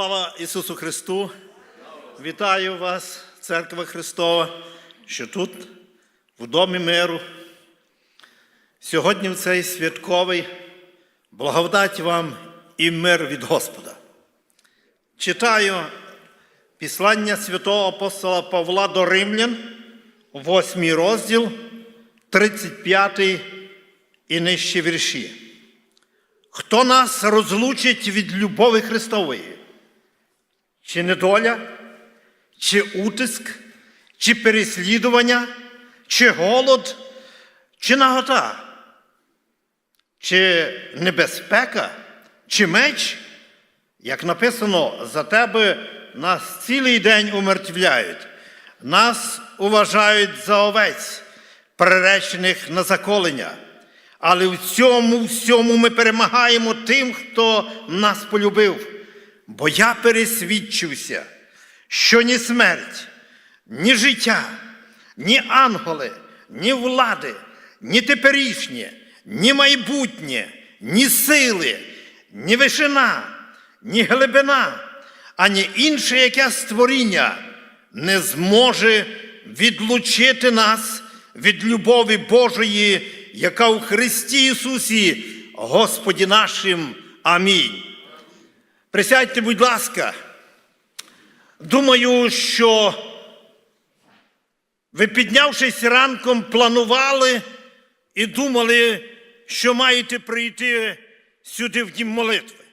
Слава Ісусу Христу! Вітаю вас, Церква Христова, що тут, в Домі миру. Сьогодні в цей святковий благодать вам і мир від Господа. Читаю післання святого апостола Павла до Римлян, 8 розділ, 35 і нижчі вірші. Хто нас розлучить від любові Христової? Чи недоля, чи утиск, чи переслідування, чи голод, чи нагота, чи небезпека, чи меч? Як написано, за тебе нас цілий день умертвляють, нас уважають за овець, приречених на заколення. Але в цьому всьому ми перемагаємо тим, хто нас полюбив. Бо я пересвідчився, що ні смерть, ні життя, ні ангели, ні влади, ні теперішнє, ні майбутнє, ні сили, ні вишина, ні глибина, ані інше яке створіння не зможе відлучити нас від любові Божої, яка у Христі Ісусі, Господі нашим. Амінь. Присядьте, будь ласка. Думаю, що ви, піднявшись ранком, планували і думали, що маєте прийти сюди в дім молитви.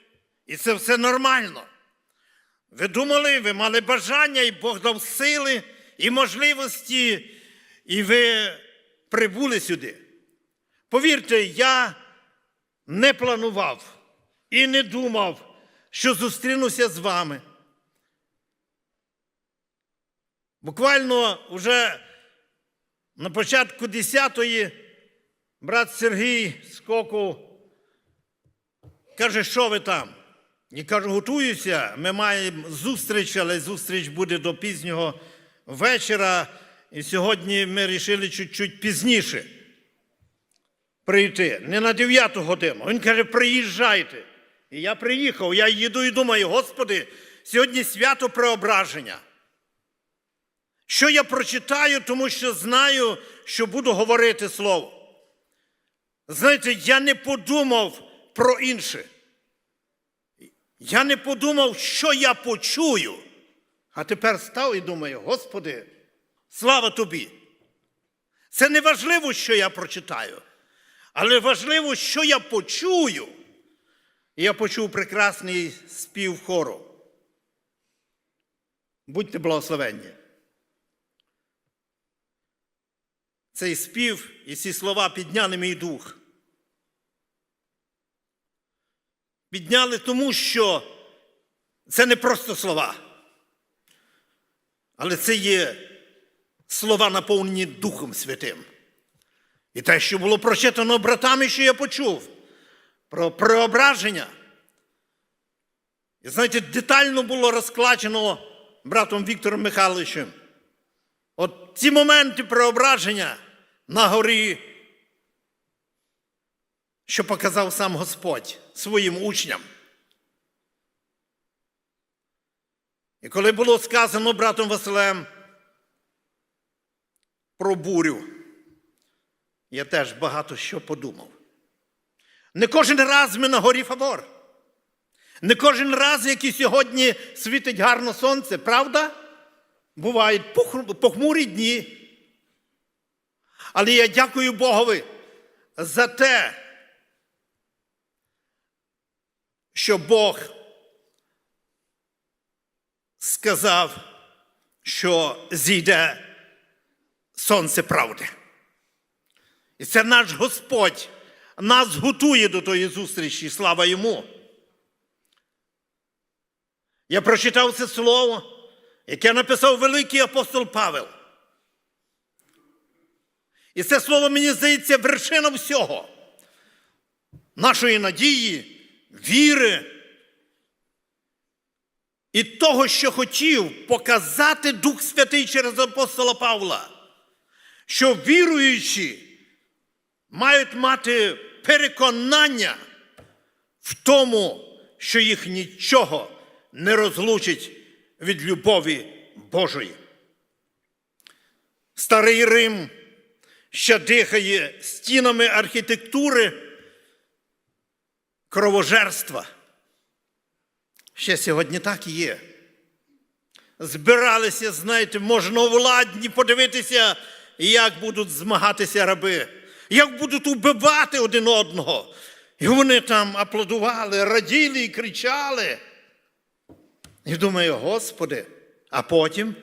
І це все нормально. Ви думали, ви мали бажання, і Бог дав сили і можливості, і ви прибули сюди. Повірте, я не планував і не думав, що зустрінуся з вами. Буквально вже на початку 10-ї брат Сергій Скоков каже, що ви там? І кажу, готуюся, ми маємо зустріч, але зустріч буде до пізнього вечора. І сьогодні ми вирішили чуть-чуть пізніше прийти, не на 9 годину. Він каже, приїжджайте. І я приїхав, я їду і думаю, Господи, сьогодні свято преображення. Що я прочитаю, тому що знаю, що буду говорити слово. Знаєте, я не подумав про інше. Я не подумав, що я почую. А тепер став і думаю, Господи, слава тобі. Це не важливо, що я прочитаю, але важливо, що я почую. І я почув прекрасний спів хору. Будьте благословенні. Цей спів і ці слова підняли мій дух. Підняли тому, що це не просто слова, але це є слова, наповнені Духом Святим. І те, що було прочитано братами, що я почув, про преображення. І знаєте, детально було розкладено братом Віктором Михайловичем. От ці моменти преображення на горі, що показав сам Господь своїм учням. І коли було сказано братом Василем про бурю, я теж багато що подумав. Не кожен раз ми на горі Фавор. Не кожен раз, як і сьогодні світить гарно сонце, правда? Бувають похмурі дні. Але я дякую Богові за те, що Бог сказав, що зійде сонце правди. І це наш Господь нас готує до тої зустрічі, слава йому. Я прочитав це слово, яке написав великий апостол Павел. І це слово, мені здається, вершина всього нашої надії, віри і того, що хотів показати Дух Святий через апостола Павла, що віруючі мають мати переконання в тому, що їх нічого не розлучить від любові Божої. Старий Рим ще дихає стінами архітектури кровожерства. Ще сьогодні так і є. Збиралися, знаєте, можновладні подивитися, як будуть змагатися раби, як будуть убивати один одного. І вони там аплодували, раділи і кричали. І думаю, Господи, а потім,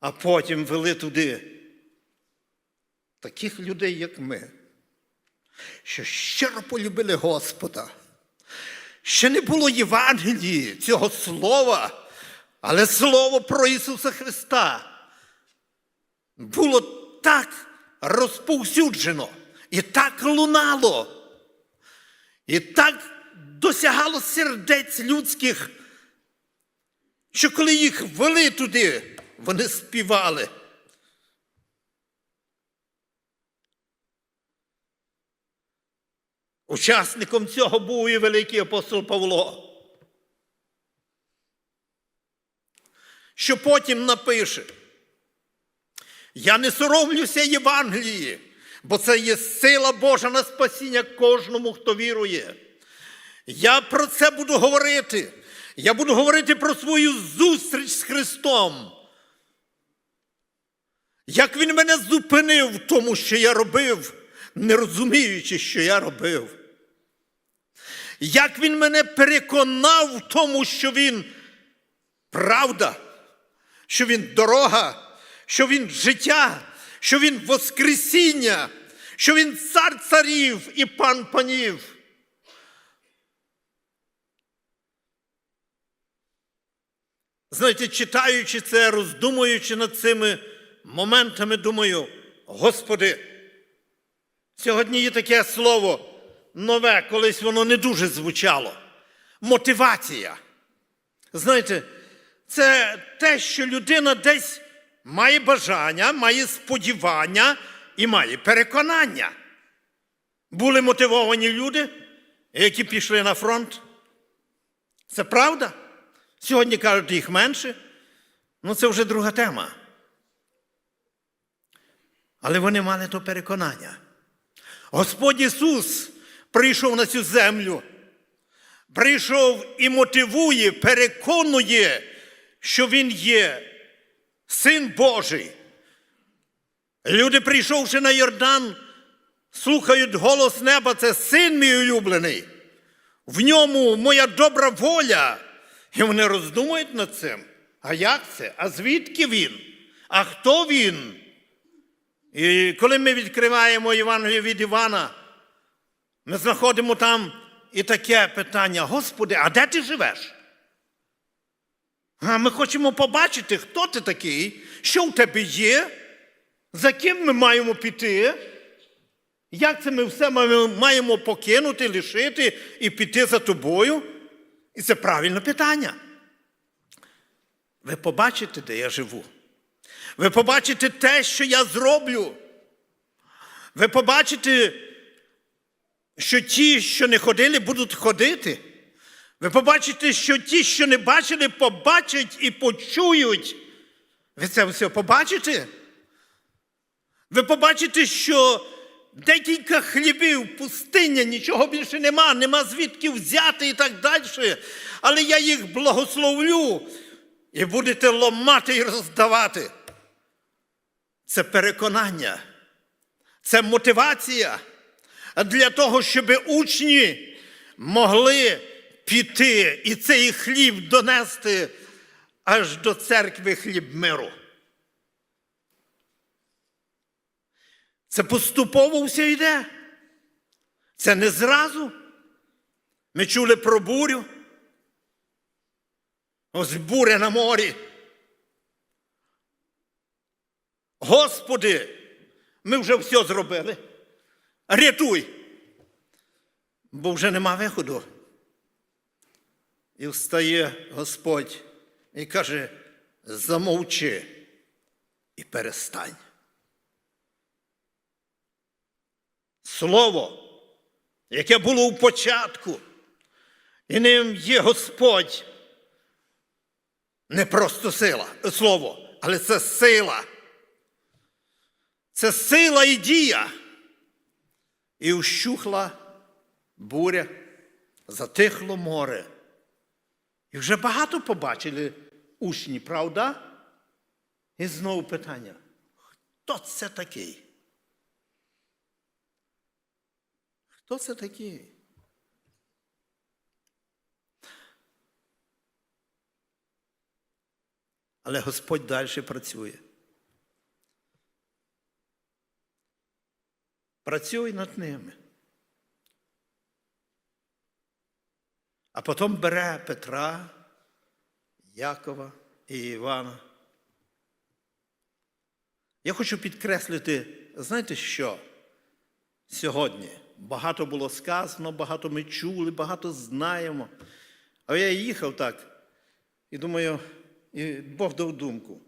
а потім вели туди таких людей, як ми, що щиро полюбили Господа. Ще не було Євангелії цього слова, але слово про Ісуса Христа було так розповсюджено і так лунало, і так досягало сердець людських, що коли їх вели туди, вони співали. Учасником цього був і великий апостол Павло. Що потім напише, я не соромлюся Євангелії, бо це є сила Божа на спасіння кожному, хто вірує. Я про це буду говорити. Я буду говорити про свою зустріч з Христом. Як Він мене зупинив в тому, що я робив, не розуміючи, що я робив. Як Він мене переконав в тому, що Він правда, що Він дорога, що Він життя, що Він Воскресіння, що Він цар царів і пан панів. Знаєте, читаючи це, роздумуючи над цими моментами, думаю, Господи, сьогодні є таке слово нове, колись воно не дуже звучало. Мотивація. Знаєте, це те, що людина десь має бажання, має сподівання і має переконання. Були мотивовані люди, які пішли на фронт. Це правда? Сьогодні кажуть, їх менше. Ну, це вже друга тема. Але вони мали то переконання. Господь Ісус прийшов на цю землю, прийшов і мотивує, переконує, що Він є Син Божий. Люди, прийшовши на Йордан, слухають голос неба, це син мій улюблений. В ньому моя добра воля. І вони роздумують над цим. А як це? А звідки він? А хто він? І коли ми відкриваємо Євангеліє від Івана, ми знаходимо там і таке питання: Господи, а де ти живеш? А ми хочемо побачити, хто ти такий, що в тебе є, за ким ми маємо піти. Як це ми все маємо покинути, лишити і піти за тобою? І це правильне питання. Ви побачите, де я живу. Ви побачите те, що я зроблю. Ви побачите, що ті, що не ходили, будуть ходити. Ви побачите, що ті, що не бачили, побачать і почують. Ви це все побачите? Ви побачите, що декілька хлібів, пустиня, нічого більше нема, нема звідки взяти і так далі. Але я їх благословлю і будете ломати і роздавати. Це переконання, це мотивація для того, щоб учні могли піти і цей хліб донести аж до церкви хліб миру. Це поступово все йде. Це не зразу. Ми чули про бурю. Ось буря на морі. Господи, ми вже все зробили. Рятуй, бо вже нема виходу. І встає Господь і каже: замовчи і перестань. Слово, яке було у початку, і ним є Господь, Не просто сила, слово, але це сила. Це сила і дія. І ущухла буря, затихло море. І вже багато побачили учні, правда? І знову питання: хто це такий? Хто це такий? Але Господь далі працює. Працюй над ними. А потім бере Петра, Якова і Івана. Я хочу підкреслити, знаєте що? Сьогодні багато було сказано, багато ми чули, багато знаємо. А я їхав так і думаю, і Бог дав думку.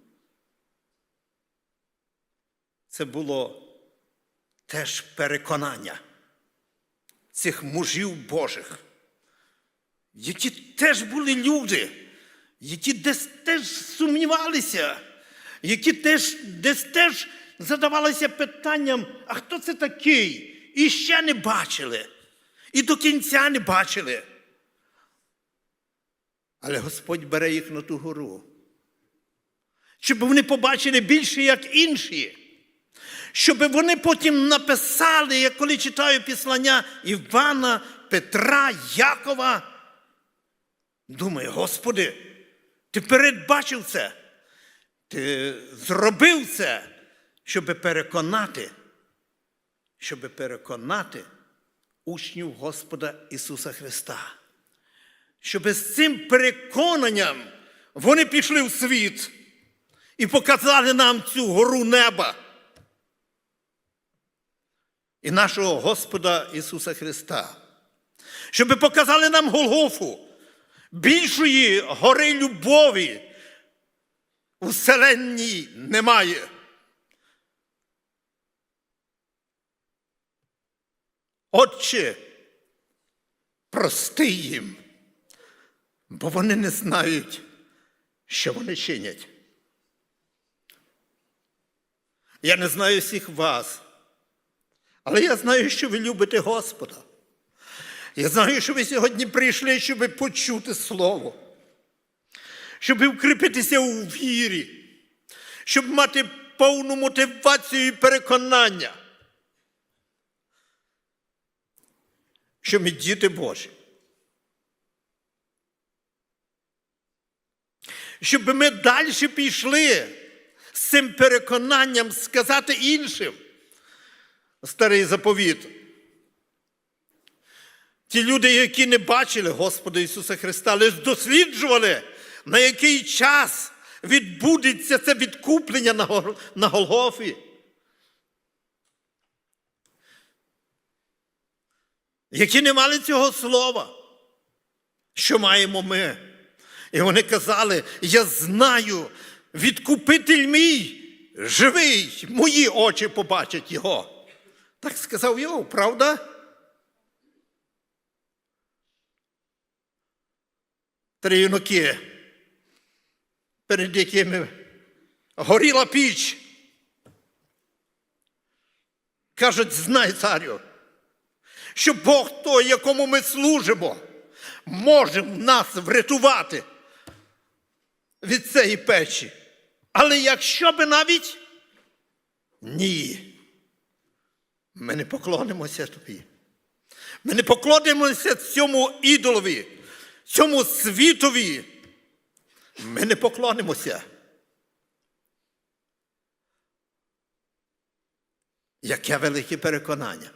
Це було теж переконання цих мужів Божих, які теж були люди, які десь теж сумнівалися, які теж десь теж задавалися питанням, а хто це такий? І ще не бачили, і до кінця не бачили. Але Господь бере їх на ту гору, щоб вони побачили більше, як інші. Щоб вони потім написали, як коли читаю післання Івана, Петра, Якова. Думаю, Господи, ти передбачив це, ти зробив це, щоб переконати, щоб переконати учнів Господа Ісуса Христа. Щоб з цим переконанням вони пішли в світ і показали нам цю гору неба і нашого Господа Ісуса Христа. Щоб показали нам Голгофу, більшої гори любові у вселенній немає. Отче, прости їм, бо вони не знають, що вони чинять. Я не знаю всіх вас, але я знаю, що ви любите Господа. Я знаю, що ви сьогодні прийшли, щоб почути Слово, щоб укріпитися у вірі, щоб мати повну мотивацію і переконання, що ми діти Божі. Щоб ми далі пішли з цим переконанням сказати іншим старий заповіт. Ті люди, які не бачили Господа Ісуса Христа, але досліджували, на який час відбудеться це відкуплення на, Голгофі. Які не мали цього слова. Що маємо ми? І вони казали: я знаю, відкупитель мій живий, мої очі побачать його. Так сказав Йов, правда? Три юнаки, перед якими горіла піч. Кажуть, знай, царю, що Бог той, якому ми служимо, може нас врятувати від цієї печі. Але якщо би навіть ні, ми не поклонимося тобі. Ми не поклонимося цьому ідолові, цьому світові. Ми не поклонимося. Яке велике переконання.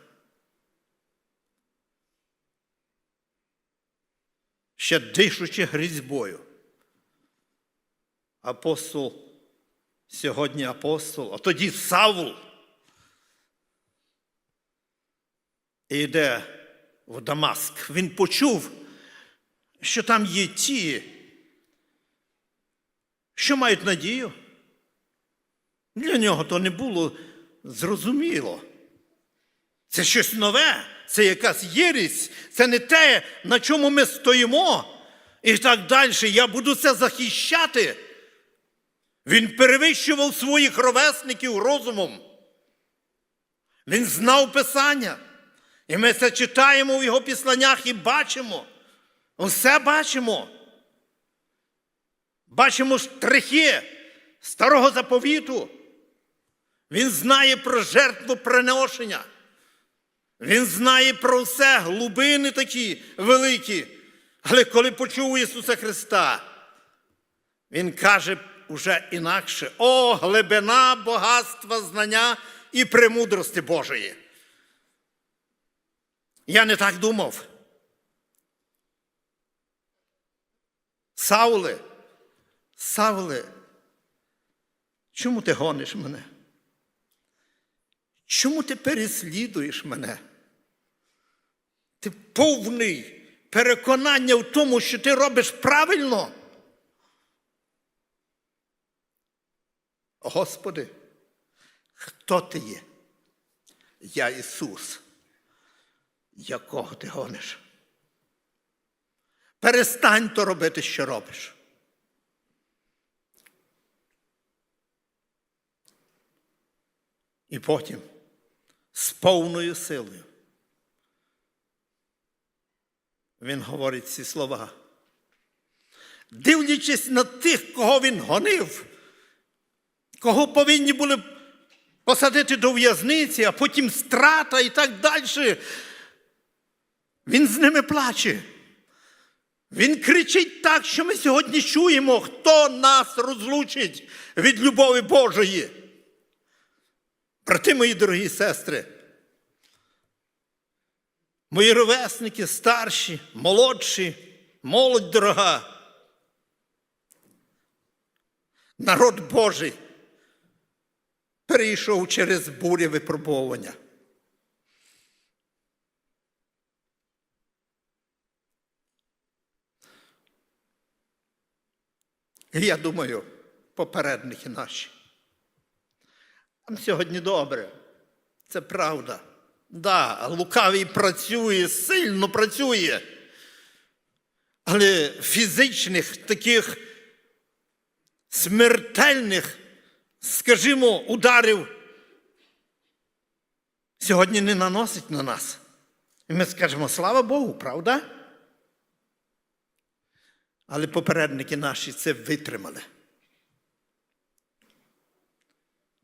Ще дишучи грізьбою. Апостол, сьогодні апостол, а тоді Савл. І йде в Дамаск. Він почув, що там є ті, що мають надію. Для нього то не було зрозуміло. Це щось нове, це якась єрість, це не те, на чому ми стоїмо. і так далі. Я буду це захищати. Він перевищував своїх ровесників розумом. Він знав Писання. І ми це читаємо в його післаннях і бачимо. Усе бачимо. Бачимо штрихи старого заповіту. Він знає про жертву приношення. Він знає про все, глибини такі великі. Але коли почув Ісуса Христа, Він каже уже інакше: О, глибина багатства, знання і премудрості Божої. Я не так думав. Сауле, Сауле, чому ти гониш мене? Чому ти переслідуєш мене? Ти повний переконання в тому, що ти робиш правильно. Господи, хто ти є? Я Ісус. Якого ти гониш? Перестань то робити, що робиш. І потім з повною силою. Він говорить ці слова. Дивлячись на тих, кого він гонив, кого повинні були посадити до в'язниці, а потім страта і так далі. Він з ними плаче. Він кричить так, що ми сьогодні чуємо, хто нас розлучить від любові Божої. Брати мої дорогі сестри, мої ровесники, старші, молодші, молодь дорога. Народ Божий перейшов через бурі випробовування. І я думаю, попередники наші. Там сьогодні добре. Це правда. Да, лукавий працює, сильно працює. Але фізичних таких смертельних, скажімо, ударів сьогодні не наносить на нас. І ми скажемо, слава Богу, правда? Але попередники наші це витримали.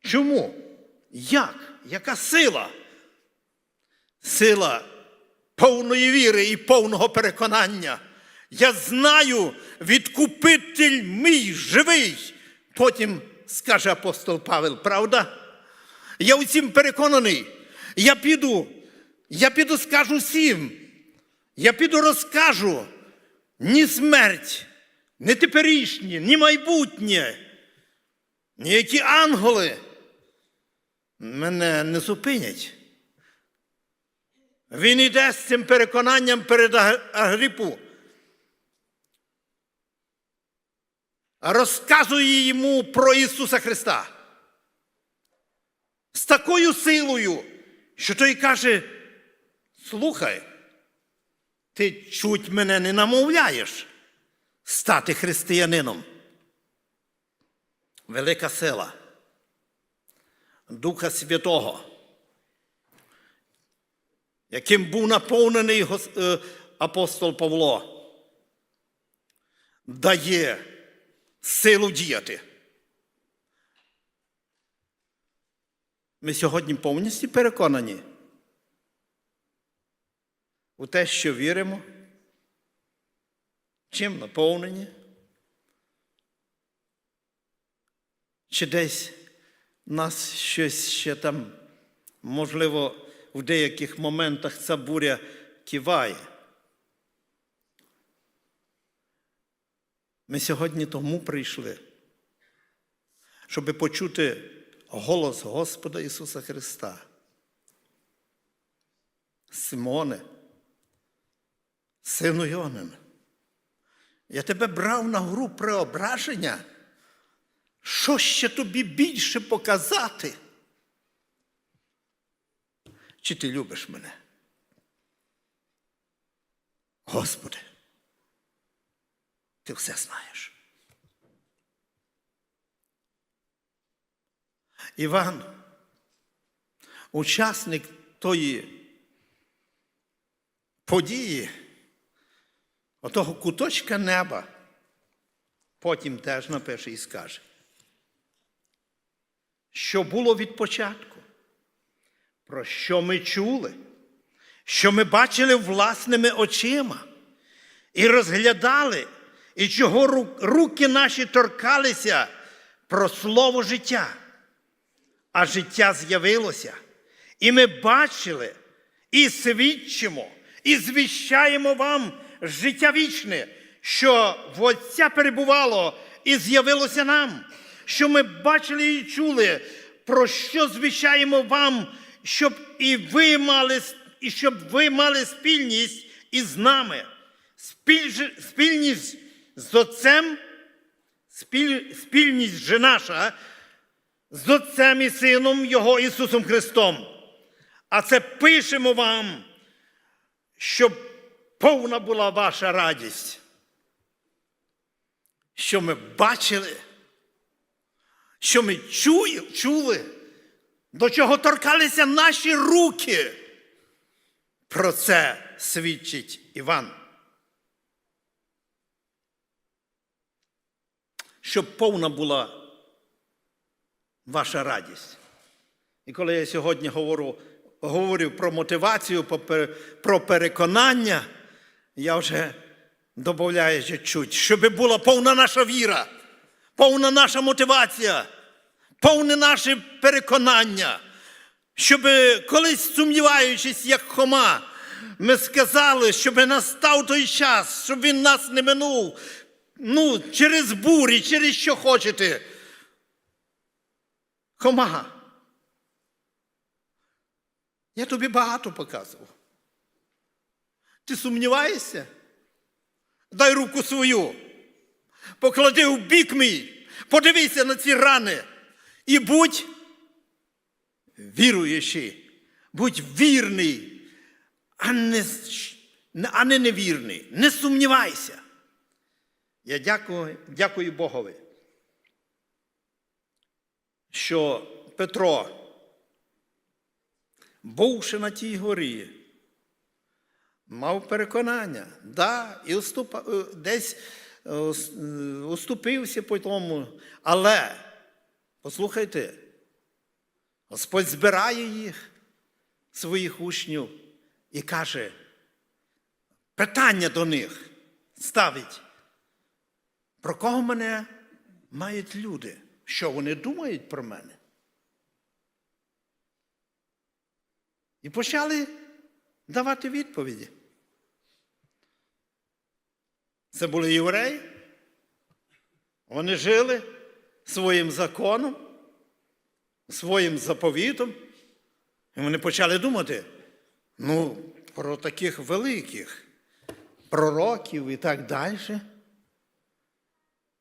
Чому? Як? Яка сила? Сила повної віри і повного переконання. Я знаю, відкупитель мій живий. Потім скаже апостол Павел, правда? Я у цім переконаний. Я піду, я піду скажу всім. Я піду розкажу. Ні смерть, ні теперішнє, ні майбутнє, ніякі ангели мене не зупинять. Він іде з цим переконанням перед Агрипу. Розказує йому про Ісуса Христа. З такою силою, що той каже: слухай, ти чуть мене не намовляєш стати християнином. Велика сила Духа Святого, яким був наповнений апостол Павло, дає силу діяти. Ми сьогодні повністю переконані у те, що віримо, чим наповнені, чи десь нас щось ще там, можливо, в деяких моментах ця буря киває. Ми сьогодні тому прийшли, щоб почути голос Господа Ісуса Христа. Симоне, сину Йонин, я тебе брав на гру преображення. Що ще тобі більше показати? Чи ти любиш мене? Господи, Ти все знаєш. Іван, учасник тої події, отого куточка неба, потім теж напише і скаже, що було від початку, про що ми чули, що ми бачили власними очима? І розглядали, і чого руки наші торкалися про слово життя. А життя з'явилося, і ми бачили, і свідчимо, і звіщаємо вам життя вічне, що в Отця перебувало і з'явилося нам, що ми бачили і чули, про що звіщаємо вам, щоб і ви мали, і щоб ви мали спільність із нами, Спіль, спільність з Отцем, спіль, спільність же наша з Отцем і Сином Його Ісусом Христом. А це пишемо вам, щоб повна була ваша радість. Що ми бачили, що ми чує, чули, до чого торкалися наші руки. Про це свідчить Іван. Щоб повна була ваша радість. І коли я сьогодні говорю, говорю про мотивацію, про переконання, я вже додаю чуть, щоб була повна наша віра, повна наша мотивація, повне наше переконання, щоб колись сумніваючись, як Хома, ми сказали, щоб настав той час, щоб він нас не минув. Ну, через бурі, через що хочете. Хома. Я тобі багато показував. Ти сумніваєшся? Дай руку свою. Поклади в бік мій, подивися на ці рани і будь віруючий, будь вірний, а не, а не невірний. Не сумнівайся. Я дякую, дякую Богові що Петро, бувши на тій горі, мав переконання, да, і уступа, е, десь е, е, уступився по тому, але, послухайте, Господь збирає їх, своїх учнів, і каже, питання до них ставить. Про кого мене мають люди? Що вони думають про мене? І почали давати відповіді. Це були євреї. Вони жили своїм законом, своїм заповітом. І вони почали думати, ну, про таких великих пророків і так далі.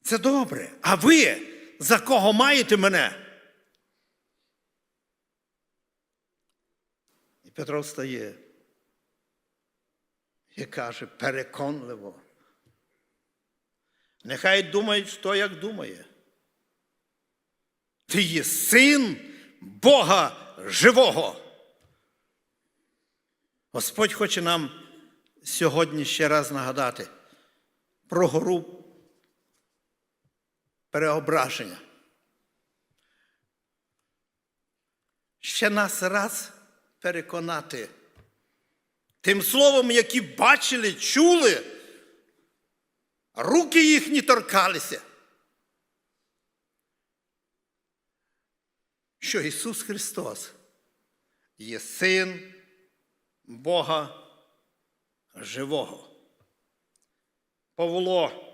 Це добре. А ви за кого маєте мене? І Петро встає і каже переконливо. Нехай думають, хто як думає. Ти є син Бога живого. Господь хоче нам сьогодні ще раз нагадати про гору переображення. Ще нас раз переконати тим словом, які бачили, чули, руки їхні торкалися, що Ісус Христос є Син Бога живого. Павло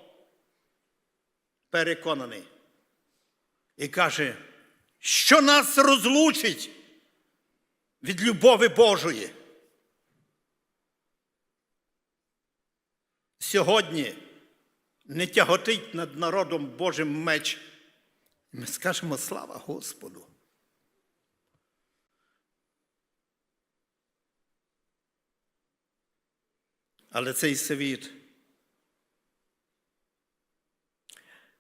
переконаний і каже, що нас розлучить від любові Божої. Сьогодні не тяготить над народом Божим меч. Ми скажемо слава Господу. Але цей світ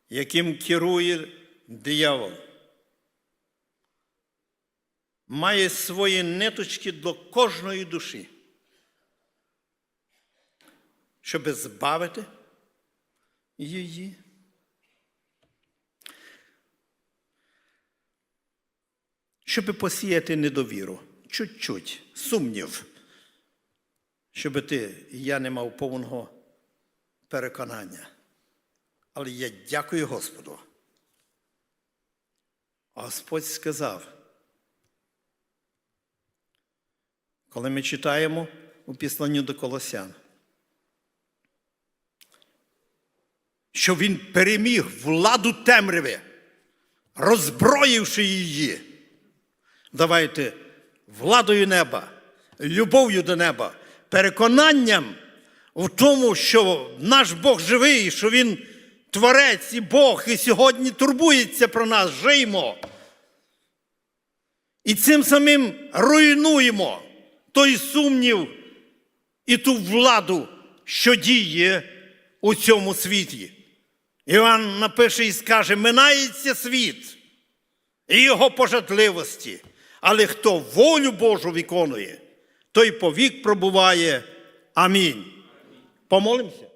яким керує диявол, має свої ниточки до кожної душі, щоб збавити її. Щоб посіяти недовіру, чуть-чуть, сумнів, щоб ти і я не мав повного переконання. Але я дякую Господу. Господь сказав, коли ми читаємо у післанню до Колосян, що він переміг владу темряви, роззброївши її. Давайте владою неба, любов'ю до неба, переконанням в тому, що наш Бог живий, що Він творець і Бог, і сьогодні турбується про нас, жиймо. І цим самим руйнуємо той сумнів і ту владу, що діє у цьому світі. Іван напише і скаже: минається світ і його пожадливості, але хто волю Божу виконує, той повік пробуває. Амінь. Помолимося.